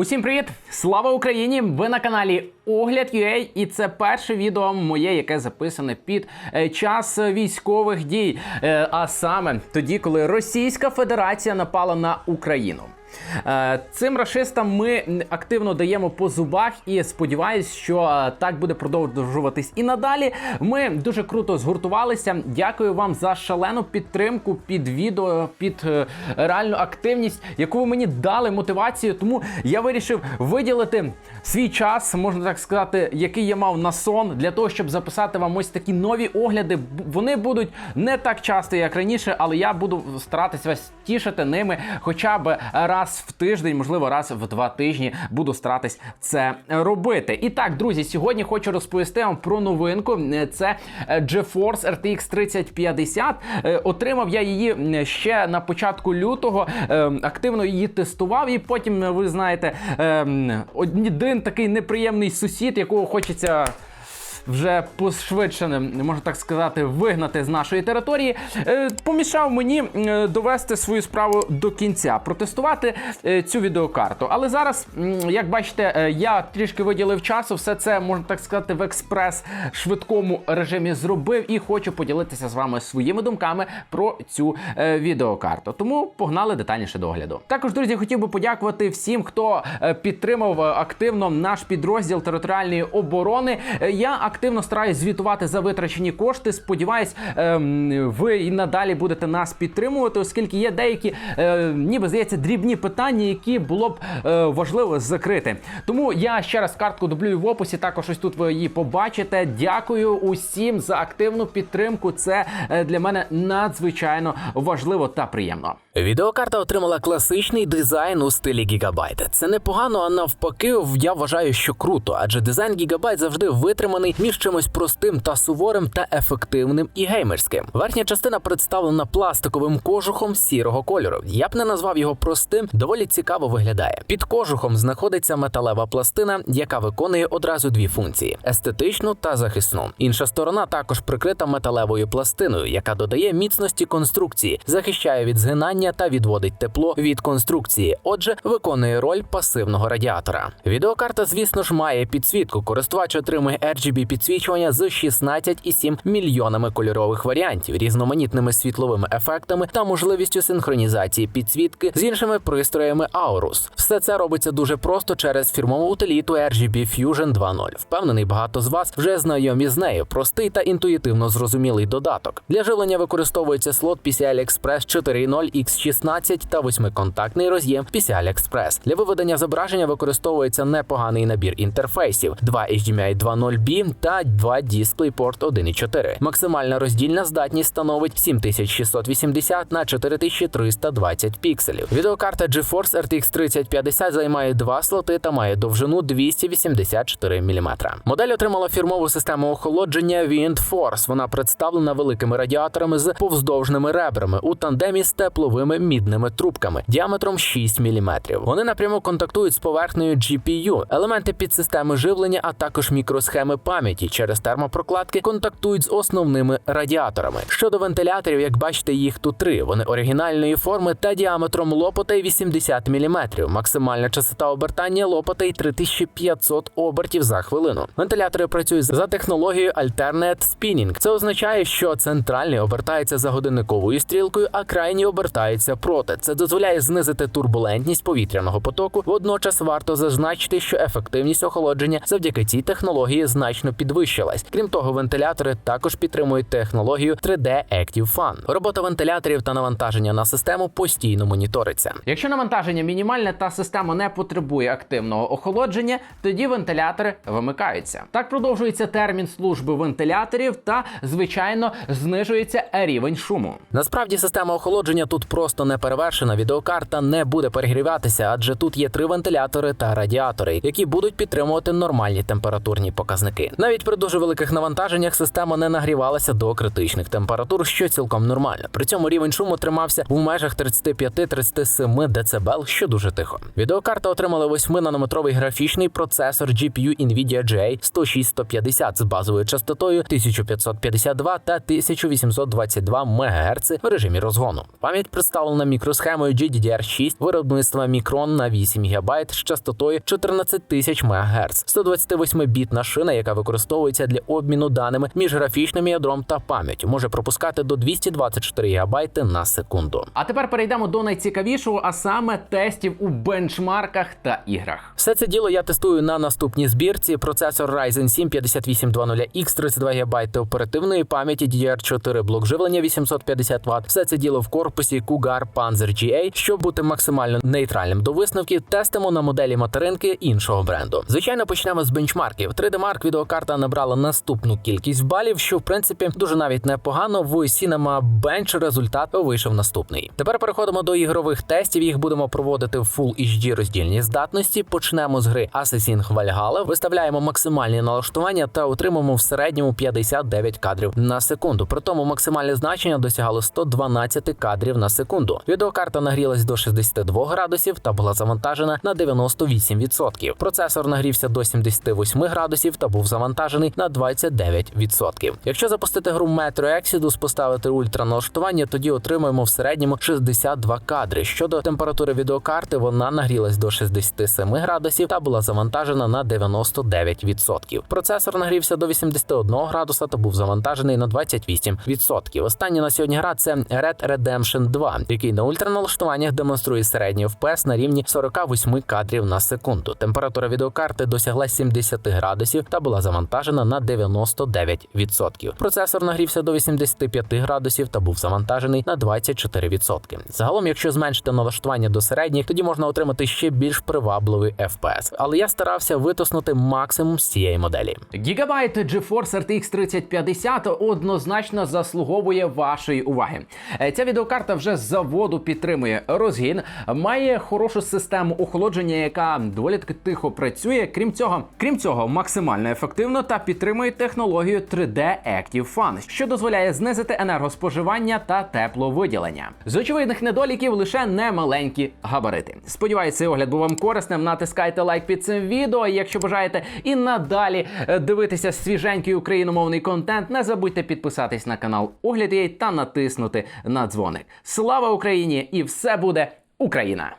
Усім привіт! Слава Україні! Ви на каналі Огляд UA і це перше відео моє, яке записане під е, час військових дій. Е, А саме тоді, коли Російська Федерація напала на Україну. Е, Цим рашистам ми активно даємо по зубах і сподіваюсь, що е, так буде продовжуватись і надалі. Ми дуже круто згуртувалися. Дякую вам за шалену підтримку під відео, під е, реальну активність, яку ви мені дали мотивацію. Тому я вирішив виділити свій час, можна так сказати, який я мав на сон, для того, щоб записати вам ось такі нові огляди. Вони будуть не так часто, як раніше, але я буду старатися вас тішити ними хоча б раз в тиждень, можливо, раз в два тижні буду старатись це робити. І так, друзі, сьогодні хочу розповісти вам про новинку. Це е, GeForce RTX 3050. Е, Отримав я її ще на початку лютого. Е, Активно її тестував, і потім, ви знаєте, один такий неприємний сусід, якого хочеться вже пошвидше, можна так сказати, вигнати з нашої території, е, помішав мені е, довести свою справу до кінця, протестувати е, цю відеокарту. Але зараз, як бачите, я трішки виділив часу, все це можна так сказати в експрес швидкому режимі зробив і хочу поділитися з вами своїми думками про цю відеокарту. Тому погнали детальніше до огляду. Також, друзі, хотів би подякувати всім, хто підтримав активно наш підрозділ територіальної оборони. Я активно стараюсь звітувати за витрачені кошти. Сподіваюсь, ем, ви і надалі будете нас підтримувати, оскільки є деякі, е, ніби здається, дрібні питання, які було б е, важливо закрити. Тому я ще раз картку дублюю в описі. Також ось тут ви її побачите. Дякую усім за активну підтримку. Це е, для мене надзвичайно важливо та приємно. Відеокарта отримала класичний дизайн у стилі Gigabyte. Це непогано, а навпаки, я вважаю, що круто, адже дизайн Gigabyte завжди витриманий між чимось простим та суворим та ефективним і геймерським. Верхня частина представлена пластиковим кожухом сірого кольору. Я б не назвав його простим, доволі цікаво виглядає. Під кожухом знаходиться металева пластина, яка виконує одразу дві функції: естетичну та захисну. Інша сторона також прикрита металевою пластиною, яка додає міцності конструкції, захищає від згинання та відводить тепло від конструкції. Отже, виконує роль пасивного радіатора. Відеокарта, звісно ж, має підсвітку. Користувач отримує RGB підсвічування з 16,7 мільйонами кольорових варіантів, різноманітними світловими ефектами та можливістю синхронізації підсвітки з іншими пристроями Aorus. Все це робиться дуже просто через фірмову утиліту RGB Fusion 2.0. Впевнений, багато з вас вже знайомі з нею. Простий та інтуїтивно зрозумілий додаток. Для живлення використовується слот PCI Express 4.0 X16 та восьмиконтактний роз'єм PCI Express. Для виведення зображення використовується непоганий набір інтерфейсів: 2 HDMI 2.0B та 2 DisplayPort 1.4. Максимальна роздільна здатність становить 7680 на 4320 пікселів. Відеокарта GeForce RTX 3050 займає два слоти та має довжину 284 мм. Модель отримала фірмову систему охолодження WindForce. Вона представлена великими радіаторами з повздовжними ребрами у тандемі з тепловими мідними трубками діаметром 6 мм. Вони напряму контактують з поверхнею GPU. Елементи підсистеми живлення, а також мікросхеми пам'яті через термопрокладки контактують з основними радіаторами. Щодо вентиляторів, як бачите, їх тут три. Вони оригінальної форми та діаметром лопатей 80 мм. Максимальна частота обертання лопатей 3500 обертів за хвилину. Вентилятори працюють за технологією Alternate Spinning. Це означає, що центральний обертається за годинниковою стрілкою, а крайній обертається проти. Це дозволяє знизити турбулентність повітряного потоку. Водночас варто зазначити, що ефективність охолодження завдяки цій технології значно підвищилась. Крім того, вентилятори також підтримують технологію 3D Active Fan. Робота вентиляторів та навантаження на систему постійно моніториться. Якщо навантаження мінімальне та система не потребує активного охолодження, тоді вентилятори вимикаються. Так продовжується термін служби вентиляторів та, звичайно, знижується рівень шуму. Насправді система охолодження тут просто не перевершена. Відеокарта не буде перегріватися, адже тут є три вентилятори та радіатори, які будуть підтримувати нормальні температурні показники. Навіть при дуже великих навантаженнях система не нагрівалася до критичних температур, що цілком нормально. При цьому рівень шуму тримався в межах 35-37 дБ, що дуже тихо. Відеокарта отримала 8-нанометровий графічний процесор GPU NVIDIA GA 106150 з базовою частотою 1552 та 1822 МГц в режимі розгону. Пам'ять представлена мікросхемою GDDR6 виробництва Micron на 8 ГБ з частотою 14 тисяч МГц, 128-бітна шина, яка використовується для обміну даними між графічним ядром та пам'яттю, може пропускати до 224 ГБ на секунду. А тепер перейдемо до найцікавішого, а саме тестів у бенчмарках та іграх. Все це діло я тестую на наступній збірці. Процесор Ryzen 7 5820X, 32 ГБ оперативної пам'яті, DDR4 блок живлення 850 Вт. Все це діло в корпусі Cougar Panzer GA. Щоб бути максимально нейтральним до висновків, тестимо на моделі материнки іншого бренду. Звичайно, почнемо з бенчмарків. 3D Mark відеокарта набрала наступну кількість балів, що в принципі дуже навіть непогано. В Cinema Bench результат вийшов наступний. Тепер переходимо до ігрових тестів. Їх будемо проводити в Full HD роздільній здатності. Почнемо з гри Assassin's Valhalla, виставляємо максимальні налаштування та отримаємо в середньому 59 кадрів на секунду. При тому максимальне значення досягало 112 кадрів на секунду. Відеокарта нагрілась до 62 градусів та була завантажена на 98%. Процесор нагрівся до 78 градусів та був завантажений на 29%. Якщо запустити гру Metro Exodus, поставити ультра налаштування, тоді отримаємо в середньому 62 кадри. Щодо температури відеокарти, вона нагрілась до 67 градусів та була завантажена на 99%. Процесор нагрівся до 81 градуса та був завантажений на 28%. Остання на сьогодні гра це Red Redemption 2, який на ультраналаштуваннях демонструє середній FPS на рівні 48 кадрів на секунду. Температура відеокарти досягла 70 градусів та була завантажена на 99%. Процесор нагрівся до 85 градусів та був завантажений на 24%. Загалом, якщо зменшити налаштування до середніх, тоді можна отримати ще більш привабливий FPS. Але я старався витиснути максимум з цієї моделі. Gigabyte GeForce RTX 3050 однозначно заслуговує вашої уваги. Е, Ця відеокарта вже з заводу підтримує розгін, має хорошу систему охолодження, яка доволі таки тихо працює. Крім цього, крім цього, максимально ефективно та підтримує технологію 3D Active Fan, що дозволяє знизити енергоспоживання та тепловиділення. З очевидних недоліків лише немаленькі габарити. Сподіваюся, цей огляд був вам корисним. Натискайте лайк під цим відео. Якщо бажаєте і надалі е, дивитися свіженький україномовний контент, не забудьте підписатись на канал Огляд.ua та натиснути на дзвоник. Слава Україні! І все буде Україна!